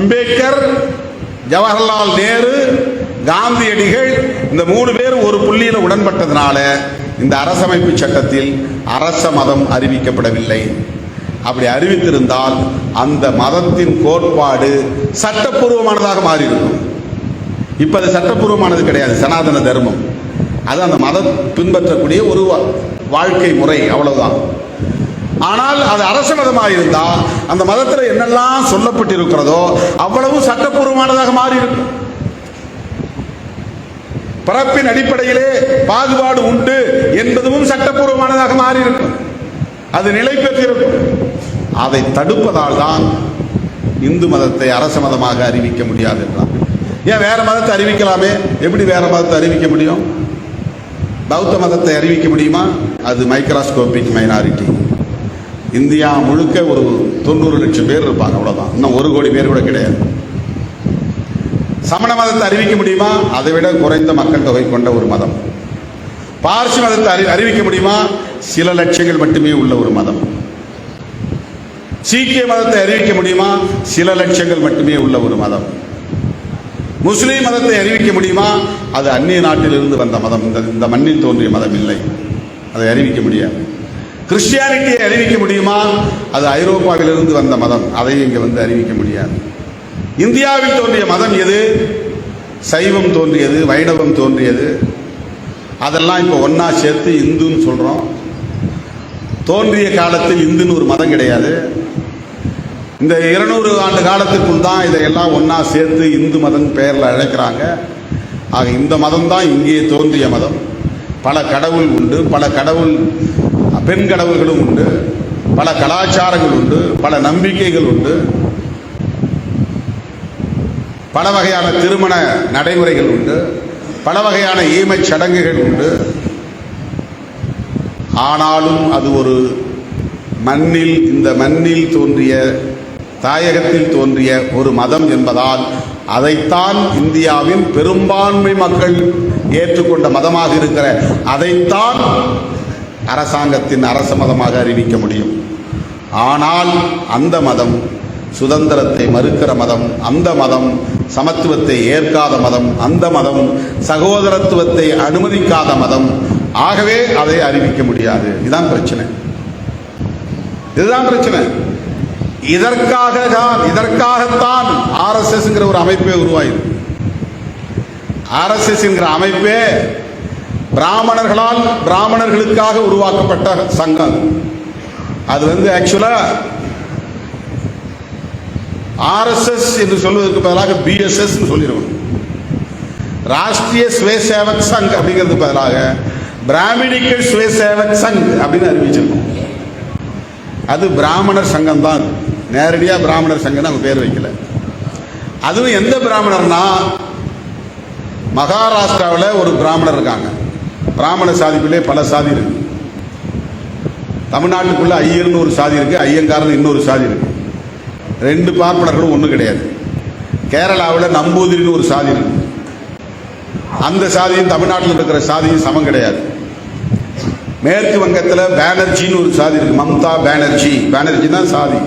அம்பேத்கர் ஜவஹர்லால் நேரு காந்தியடிகள் இந்த மூணு பேர் ஒரு புள்ளியில் உடன்பட்டதுனால இந்த அரசமைப்பு சட்டத்தில் அரச மதம் அறிவிக்கப்படவில்லை. அப்படி அறிவித்திருந்தால் அந்த மதத்தின் கோட்பாடு சட்டப்பூர்வமானதாக மாறியிருக்கும். இப்போ அது சட்டப்பூர்வமானது கிடையாது சனாதன தர்மம். அது அந்த மதம் பின்பற்றக்கூடிய ஒரு வா- வாழ்க்கை முறை அவ்வளவுதான். ஆனால் அது அரச மதமாக இருந்தால் அந்த மதத்தில் என்னெல்லாம் சொல்லப்பட்டிருக்கிறதோ அவ்வளவு சட்டப்பூர்வமானதாக மாறி இருக்கும் பிறப்பின் அடிப்படையிலே பாகுபாடு உண்டு என்பதும் சட்டப்பூர்வமானதாக மாறி இருக்கும் அது நிலை பெற்றிருக்கும். அதை தடுப்பதால் தான் இந்து மதத்தை அரச மதமாக அறிவிக்க முடியாது என்றார் ஏன் வேற மதத்தை அறிவிக்கலாமே? எப்படி வேற மதத்தை அறிவிக்க முடியும்? பௌத்த மதத்தை அறிவிக்க முடியுமா? அது மைக்ராஸ்கோபிக் மைனாரிட்டி. இந்தியா முழுக்க ஒரு தொண்ணூறு லட்சம் பேர் இருப்பாங்க அவ்வளோதான் இன்னும் ஒரு கோடி பேர் கூட கிடையாது. சமண மதத்தை அறிவிக்க முடியுமா? அதை விட குறைந்த மக்கள் தொகை கொண்ட ஒரு மதம். பார்சி மதத்தை அறி அறிவிக்க முடியுமா? சில லட்சங்கள் மட்டுமே உள்ள ஒரு மதம். சீக்கிய மதத்தை அறிவிக்க முடியுமா? சில லட்சங்கள் மட்டுமே உள்ள ஒரு மதம். முஸ்லீம் மதத்தை அறிவிக்க முடியுமா? அது அந்நிய நாட்டிலிருந்து வந்த மதம். இந்த இந்த மண்ணில் தோன்றிய மதம் இல்லை. அதை அறிவிக்க முடியாது. கிறிஸ்டியானிட்டியை அறிவிக்க முடியுமா அது ஐரோப்பாவிலிருந்து வந்த மதம். அதை இங்கே வந்து அறிவிக்க முடியாது. இந்தியாவில் தோன்றிய மதம் எது? சைவம் தோன்றியது வைணவம் தோன்றியது. அதெல்லாம் இப்போ ஒன்றா சேர்த்து இந்துன்னு சொல்கிறோம் தோன்றிய காலத்தில் இந்துன்னு ஒரு மதம் கிடையாது. இந்த இருநூறு ஆண்டு காலத்துக்குள் தான் இதையெல்லாம் ஒன்றா சேர்த்து இந்து மதம் பெயரில் அழைக்கிறாங்க. ஆக இந்த மதம் தான் இங்கே தோன்றிய மதம். பல கடவுள் உண்டு பல கடவுள் பெண் கடவுள்களும் உண்டு. பல கலாச்சாரங்கள் உண்டு. பல நம்பிக்கைகள் உண்டு. பல வகையான திருமண நடைமுறைகள் உண்டு. பல வகையான ஈமச் சடங்குகள் உண்டு. ஆனாலும் அது ஒரு மண்ணில் இந்த மண்ணில் தோன்றிய தாயகத்தில் தோன்றிய ஒரு மதம் என்பதால் அதைத்தான் இந்தியாவின் பெரும்பான்மை மக்கள் ஏற்றுக்கொண்ட மதமாக இருக்கிற அதைத்தான் அரசாங்கத்தின் அரச மதமாக அறிவிக்க முடியும். ஆனால் அந்த மதம் சுதந்திரத்தை மறுக்கிற மதம் அந்த மதம் சமத்துவத்தை ஏற்காத மதம் அந்த மதம் சகோதரத்துவத்தை அனுமதிக்காத மதம். ஆகவே அதை அறிவிக்க முடியாது. இதுதான் பிரச்சனை. இதுதான் பிரச்சனை. இதற்காக தான் இதற்காகத்தான் ஆர்எஸ்எஸ்ங்கிற ஒரு அமைப்பே உருவாயிருக்கு. ஆர்எஸ்எஸ் என்கிற அமைப்பே பிராமணர்களால் பிராமணர்களுக்காக உருவாக்கப்பட்ட சங்கம். அது வந்து ஆக்சுவலா ஆர்எஸ்எஸ் என்று சொல்வதற்கு பதிலாக பிஎஸ்எஸ் சொல்லிடுவோம் ராஷ்டிரிய சுயசேவக் சங் அப்படிங்கிறதுக்கு பதிலாக பிராமணிக்கல் சுயசேவக் சங் அப்படின்னு அறிவிச்சிருக்கோம். அது பிராமணர் சங்கம் தான். நேரடியாக பிராமணர் சங்கம் அவங்க பேர் வைக்கல. அதுவும் எந்த பிராமணர்னா மகாராஷ்டிராவில் ஒரு பிராமணர் இருக்காங்க. பிராமண சாதிக்குள்ளே பல சாதி இருக்கு. தமிழ்நாட்டுக்குள்ளே ஐயர்னு ஒரு சாதி இருக்கு ஐயங்காரன் இன்னொரு சாதி இருக்கு. ரெண்டு பார்ப்பனர்களும் ஒன்றும் கிடையாது. கேரளாவில் நம்பூதிரின்னு ஒரு சாதி இருக்கு. அந்த சாதியும் தமிழ்நாட்டில் இருக்கிற சாதியும் சமம் கிடையாது. மேற்கு வங்கத்தில் பேனர்ஜின்னு ஒரு சாதி இருக்கு மம்தா பேனர்ஜி. பேனர்ஜி தான் சாதி.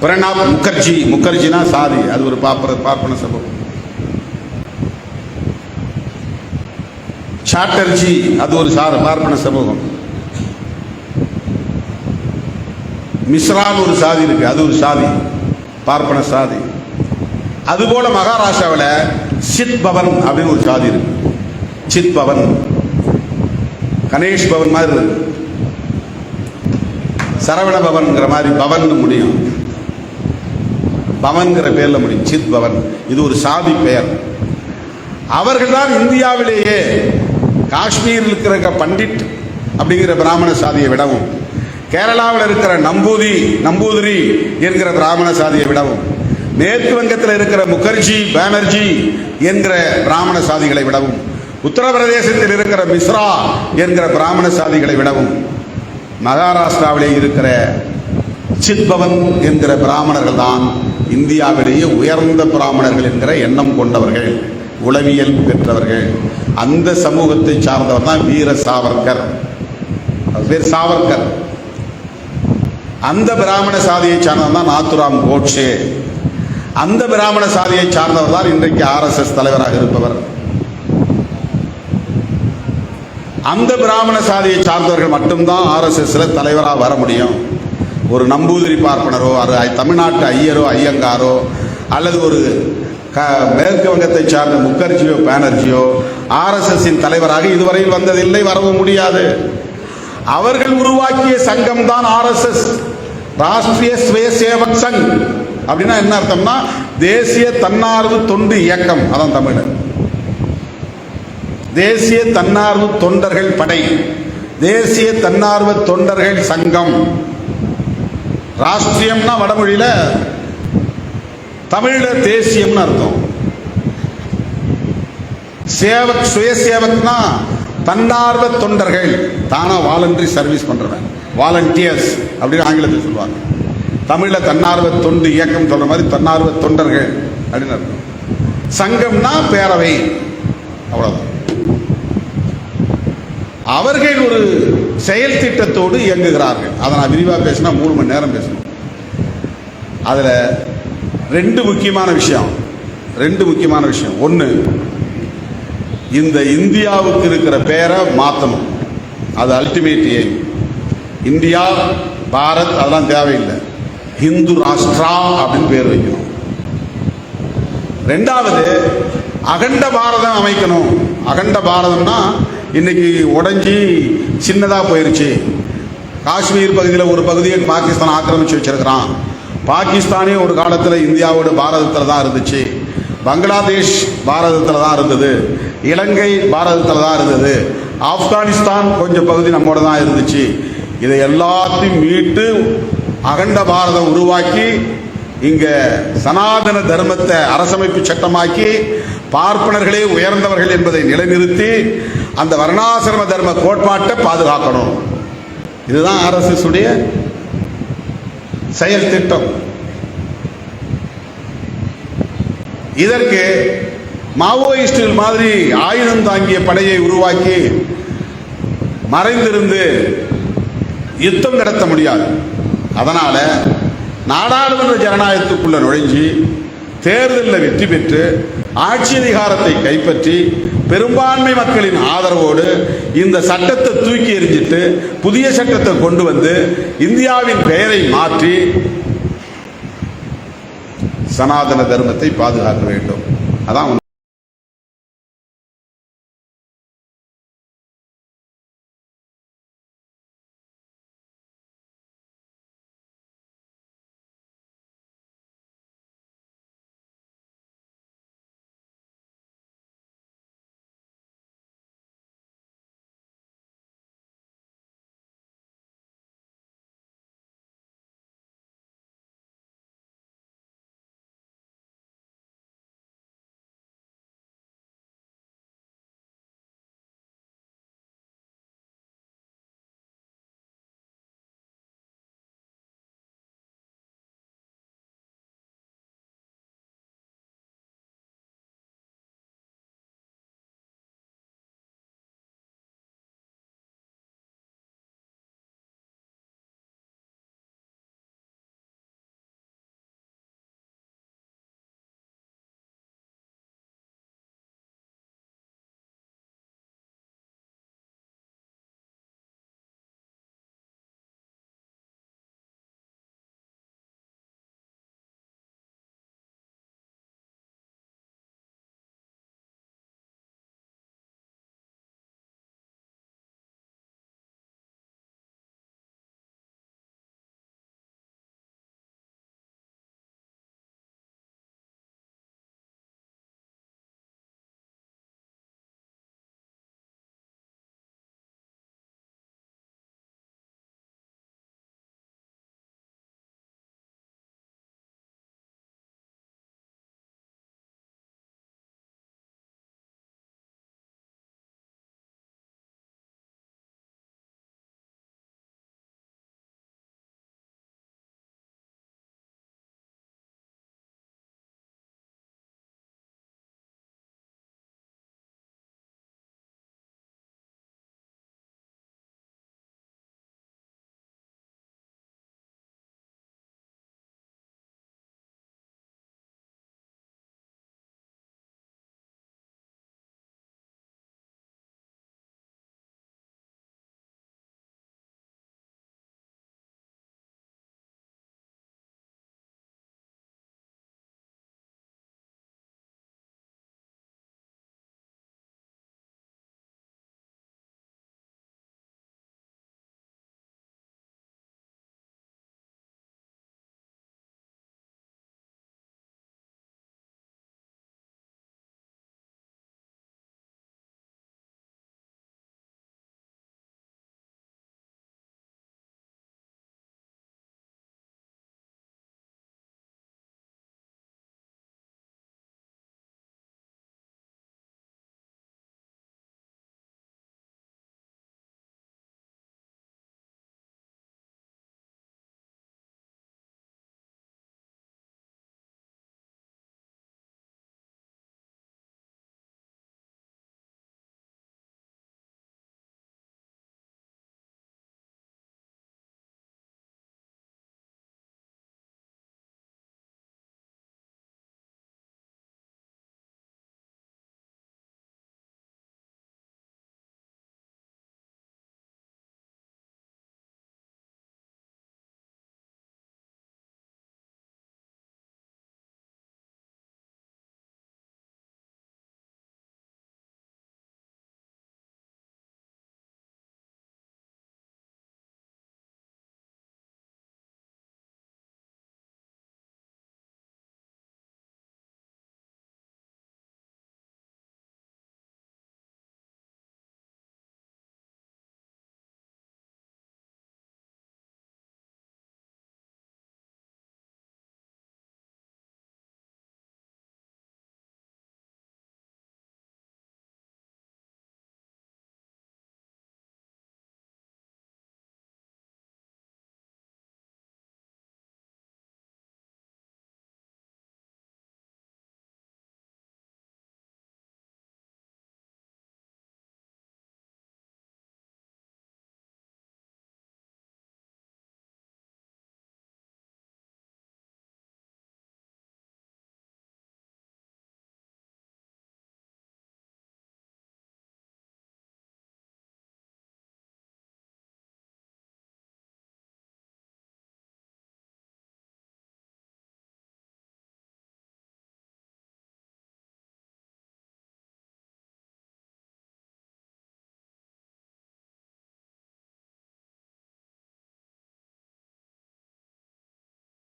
பிரணாப் முகர்ஜி முகர்ஜினா சாதி. அது ஒரு பார்ப்ப பார்ப்பன சம்பவம் சாட்டர்ஜி அது ஒரு சார் பார்ப்பன சமூகம். மிஸ்ரான்னு ஒரு சாதி இருக்கு அது ஒரு சாதி பார்ப்பன சாதி. அதுபோல மகாராஷ்டிராவில் சித் பவன் அப்படின்னு ஒரு சாதி இருக்கு. சித் பவன். கணேஷ் பவன் மாதிரி இருக்கு. சரவண பவன்ங்கிற மாதிரி பவன் முடியும். பவன்கிற பேரில் முடியும் சித் பவன். இது ஒரு சாதி பெயர். அவர்கள் தான் இந்தியாவிலேயே காஷ்மீரில் இருக்கிற பண்டிட் அப்படிங்கிற பிராமண சாதியை விடவும் கேரளாவில் இருக்கிற நம்பூதி நம்பூதிரி என்கிற பிராமண சாதியை விடவும் மேற்கு வங்கத்தில் இருக்கிற முகர்ஜி பானர்ஜி என்கிற பிராமண சாதிகளை விடவும் உத்தரப்பிரதேசத்தில் இருக்கிற மிஸ்ரா என்கிற பிராமண சாதிகளை விடவும் மகாராஷ்டிராவிலே இருக்கிற சித்பவன் என்கிற பிராமணர்கள் தான் இந்தியாவிலேயே உயர்ந்த பிராமணர்கள் என்கிற எண்ணம் கொண்டவர்கள். உளவியல் பெற்றவர்கள். அந்த சமூகத்தை சார்ந்தவர் தான் வீர சாவர்கர். பேர் சாவர்கர். அந்த பிராமண சாதியை சார்ந்தவர் தான் நாத்துராம் கோட்சே. அந்த பிராமண சாதியை சார்ந்தவர் தான் இன்றைக்கு ஆர்எஸ்எஸ் தலைவராக இருப்பவர். அந்த பிராமண சாதியை சார்ந்தவர்கள் மட்டும்தான் ஆர்எஸ்எஸ்ல தலைவராக வர முடியும். ஒரு நம்பூதிரி பார்ப்பனரோ அது தமிழ்நாட்டு ஐயரோ ஐயங்காரோ அல்லது ஒரு மேற்கு வங்கத்தை சார்ந்த முகர்ஜியோ பானர்ஜியோ ஆர்எஸ்எஸ்ஸின் தலைவராக இதுவரையில் வந்ததில்லை வரவும் முடியாது. அவர்கள் உருவாக்கிய சங்கம் தான் ஆர்எஸ்எஸ். ராஷ்டிரிய சுய சேவக் சங். அப்படின்னா என்ன அர்த்தம்னா தேசிய தன்னார்வ தொண்டு இயக்கம். அதான் தமிழ். தேசிய தன்னார்வ தொண்டர்கள் படை. தேசிய தன்னார்வ தொண்டர்கள் சங்கம். ராஷ்டிரியம்னா வடமொழியில தமிழில் தேசியம்னு அர்த்தம். சேவக் சுய சேவக்னா தன்னார்வ தொண்டர்கள். தானா வாலண்டரி சர்வீஸ் பண்றவன். வாலண்டியர்ஸ் அப்படின்னு ஆங்கிலத்தில் சொல்லுவாங்க. தமிழில் தன்னார்வ தொண்டு இயக்கம் சொல்ற மாதிரி தன்னார்வ தொண்டர்கள் அப்படின்னு அர்த்தம். சங்கம்னா பேரவை. அவ்வளவுதான். அவர்கள் ஒரு செயல் திட்டத்தோடு இயங்குகிறார்கள். அதை நான் விரிவாக பேசினா மூணு மணி நேரம் பேசணும். அதில் ரெண்டு முக்கியமான விஷயம். ரெண்டு முக்கியமான விஷயம். ஒன்று இந்த இந்தியாவுக்கு இருக்கிற பேரை மாற்றணும் அது அல்டிமேட் எய்ம் இந்தியா பாரத் அதெல்லாம் தேவையில்லை. ஹிந்து ராஷ்டிரா அப்படின்னு பேர் வைக்கணும். ரெண்டாவது அகண்ட பாரதம் அமைக்கணும். அகண்ட பாரதம்னா இன்னைக்கு உடஞ்சி சின்னதாக போயிருச்சு. காஷ்மீர் பகுதியில் ஒரு பகுதியை பாகிஸ்தான் ஆக்கிரமிச்சு வச்சிருக்கிறான். பாகிஸ்தானே ஒரு காலத்தில் இந்தியாவோட பாரதத்தில் தான் இருந்துச்சு. பங்களாதேஷ் பாரதத்தில் தான் இருந்தது. இலங்கை பாரதத்தில் தான் இருந்தது. ஆப்கானிஸ்தான் கொஞ்சம் பகுதி நம்மோட தான் இருந்துச்சு. இதை எல்லாத்தையும் மீட்டு அகண்ட பாரதம் உருவாக்கி இங்கே சனாதன தர்மத்தை அரசமைப்பு சட்டமாக்கி பார்ப்பனர்களே உயர்ந்தவர்கள் என்பதை நிலைநிறுத்தி அந்த வர்ணாசிரம தர்ம கோட்பாட்டை பாதுகாக்கணும். இதுதான் அரசுடைய செயல் திட்டம். இதற்கு மாவோயிஸ்டுகள் மாதிரி ஆயுதம் தாங்கிய படையை உருவாக்கி மறைந்திருந்து யுத்தம் நடத்த முடியாது. அதனால நாடாளுமன்ற ஜனநாயகத்துக்குள்ள நுழைஞ்சு தேர்தலில் வெற்றி பெற்று ஆட்சி அதிகாரத்தை கைப்பற்றி பெரும்பான்மை மக்களின் ஆதரவோடு இந்த சட்டத்தை தூக்கி எறிஞ்சிட்டு புதிய சட்டத்தை கொண்டு வந்து இந்தியாவின் பெயரை மாற்றி சனாதன தர்மத்தை பாதுகாக்க வேண்டும். அதான்